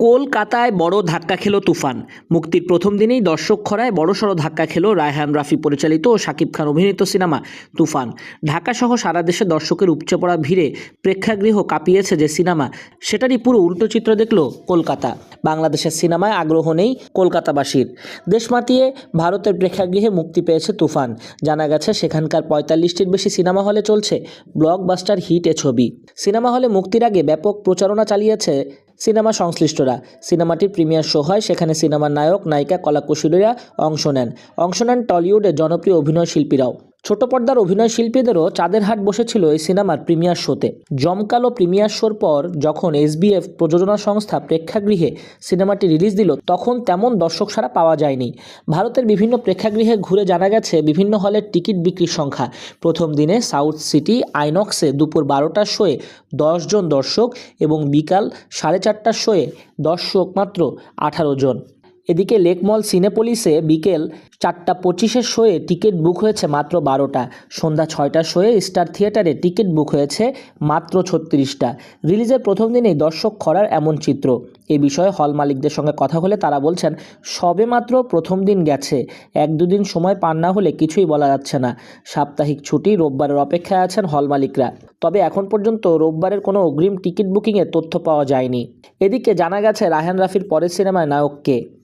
কলকাতায় বড় ধাক্কা খেল তুফান। মুক্তির প্রথম দিনেই দর্শক খরায় বড়সড় ধাক্কা খেল রায়হান রাফি পরিচালিত ও শাকিব খান অভিনীত সিনেমা তুফান। ঢাকাসহ সারা দেশে দর্শকের উপচে পড়া ভিড়ে প্রেক্ষাগৃহ কাঁপিয়েছে যে সিনেমা, সেটারই পুরো উল্টো চিত্র দেখল কলকাতা। বাংলাদেশের সিনেমায় আগ্রহ নেই কলকাতাবাসীর। দেশ মাতিয়ে ভারতের প্রেক্ষাগৃহে মুক্তি পেয়েছে তুফান। জানা গেছে, সেখানকার পঁয়তাল্লিশটির বেশি সিনেমা হলে চলছে ব্লকবাস্টার হিট এ ছবি। সিনেমা হলে মুক্তির আগে ব্যাপক প্রচারণা চালিয়েছে সিনেমা সংশ্লিষ্টরা। সিনেমাটির প্রিমিয়ার শো হয়, সেখানে সিনেমার নায়ক, নায়িকা, কলাকুশলীরা অংশ নেন। অংশ নেন টলিউডের জনপ্রিয় অভিনয় শিল্পীরাও ছোট পর্দার অভিনয় শিল্পীদেরও চাঁদের হাট বসেছিল এই সিনেমার প্রিমিয়ার শোতে। জমকালো প্রিমিয়ার শোর পর যখন এসবিএফ প্রযোজনা সংস্থা প্রেক্ষাগৃহে সিনেমাটি রিলিজ দিল, তখন তেমন দর্শক সাড়া পাওয়া যায়নি। ভারতের বিভিন্ন প্রেক্ষাগৃহে ঘুরে জানা গেছে, বিভিন্ন হলের টিকিট বিক্রির সংখ্যা। প্রথম দিনে সাউথ সিটি আইনক্সে দুপুর বারোটার শোয়ে দশজন দর্শক এবং বিকাল সাড়ে চারটার শোয়ে দর্শক মাত্র আঠারো জন। এদিকে লেকমল সিনেপোলিসে বিকেল চারটা পঁচিশের শোয়ে টিকিট বুক হয়েছে মাত্র বারোটা। সন্ধ্যা ছয়টার শোয়ে স্টার থিয়েটারে টিকিট বুক হয়েছে মাত্র ছত্রিশটা। রিলিজের প্রথম দিনেই দর্শক খরার এমন চিত্র। এ বিষয়ে হল মালিকদের সঙ্গে কথা হলে তারা বলছেন, সবে মাত্র প্রথম দিন গেছে। এক দুদিন সময় পান না হলে কিছুই বলা যাচ্ছে না। সাপ্তাহিক ছুটি রোববারের অপেক্ষায় আছেন হল মালিকরা। তবে এখন পর্যন্ত রোববারের কোনো অগ্রিম টিকিট বুকিংয়ের তথ্য পাওয়া যায়নি। এদিকে জানা গেছে রায়হান রাফির পরের সিনেমায় নায়ক কে? ছবির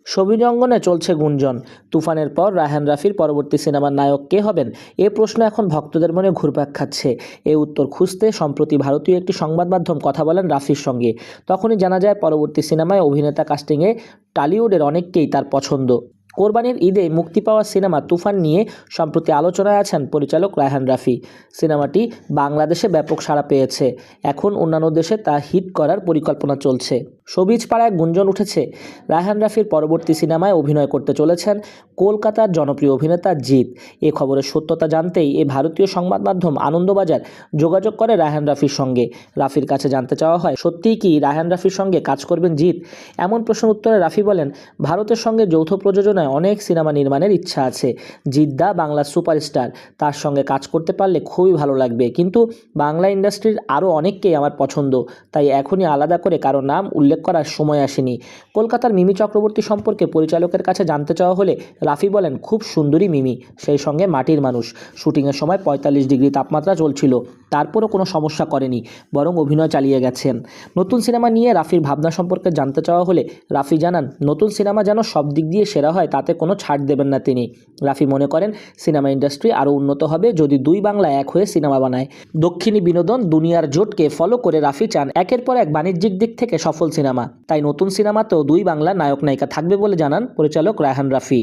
অঙ্গনে চলছে গুঞ্জন। তুফানের পর রায়হান রাফির পরবর্তী সিনেমার নায়ক কে হবেন? এ প্রশ্ন এখন ভক্তদের মনে ঘুরপাক খাচ্ছে। এ উত্তর খুঁজতে সম্প্রতি ভারতীয় একটি সংবাদ মাধ্যম কথা বলেন রাফির সঙ্গে। তখনই জানা যায় পরবর্তী সিনেমায় অভিনেতা কাস্টিংয়ে টালিউডের অনেককেই তার পছন্দ। কোরবানির ঈদে মুক্তি পাওয়া সিনেমা তুফান নিয়ে সম্প্রতি আলোচনায় আছেন পরিচালক রায়হান রাফি। সিনেমাটি বাংলাদেশে ব্যাপক সাড়া পেয়েছে। এখন অন্যান্য দেশে তা হিট করার পরিকল্পনা চলছে। সবিজ পাড়ায় গুঞ্জন উঠেছে। রায়হান রাফির পরবর্তী সিনেমায় অভিনয় করতে চলেছেন কলকাতার জনপ্রিয় অভিনেতা জিৎ। এ খবরের সত্যতা জানতেই এ ভারতীয় সংবাদ মাধ্যম আনন্দবাজার যোগাযোগ করে রায়হান রাফির সঙ্গে। রাফির কাছে জানতে চাওয়া হয়, সত্যিই কি রায়হান রাফির সঙ্গে কাজ করবেন জিৎ? এমন প্রশ্ন উত্তরে রাফি বলেন, ভারতের সঙ্গে যৌথ প্রযোজনায় অনেক সিনেমা নির্মাণের ইচ্ছা আছে। জিদ্দা বাংলার সুপারস্টার, তার সঙ্গে কাজ করতে পারলে খুবই ভালো লাগবে। কিন্তু বাংলা ইন্ডাস্ট্রির আরও অনেককেই আমার পছন্দ। তাই এখনই আলাদা করে কারও নাম উল্লেখ করার সময় আসেনি। কলকাতার মিমি চক্রবর্তী সম্পর্কে পরিচালকের কাছে জানতে চাওয়া হলে রাফি বলেন, খুব সুন্দরী মিমি, সেই সঙ্গে মাটির মানুষ। শুটিংয়ের সময় পঁয়তাল্লিশ ডিগ্রি তাপমাত্রা চলছিল। তারপরও কোনো সমস্যা করেনি, বরং অভিনয় চালিয়ে গেছেন নতুন সিনেমা নিয়ে রাফির ভাবনা সম্পর্কে জানতে চাওয়া হলে রাফি জানান, নতুন সিনেমা যেন সব দিক দিয়ে সেরা হয়, তাতে কোনো ছাড় দেবেন না তিনি। রাফি মনে করেন, সিনেমা ইন্ডাস্ট্রি আরও উন্নত হবে যদি দুই বাংলা এক হয়ে সিনেমা বানায়। দক্ষিণী বিনোদন, দুনিয়ার জোটকে ফলো করে রাফি চান, একের পর এক বাণিজ্যিক দিক থেকে সফল সিনেমা। তাই নতুন সিনেমাতেও দুই বাংলা নায়ক নায়িকা থাকবে বলে জানান পরিচালক রায়হান রাফি।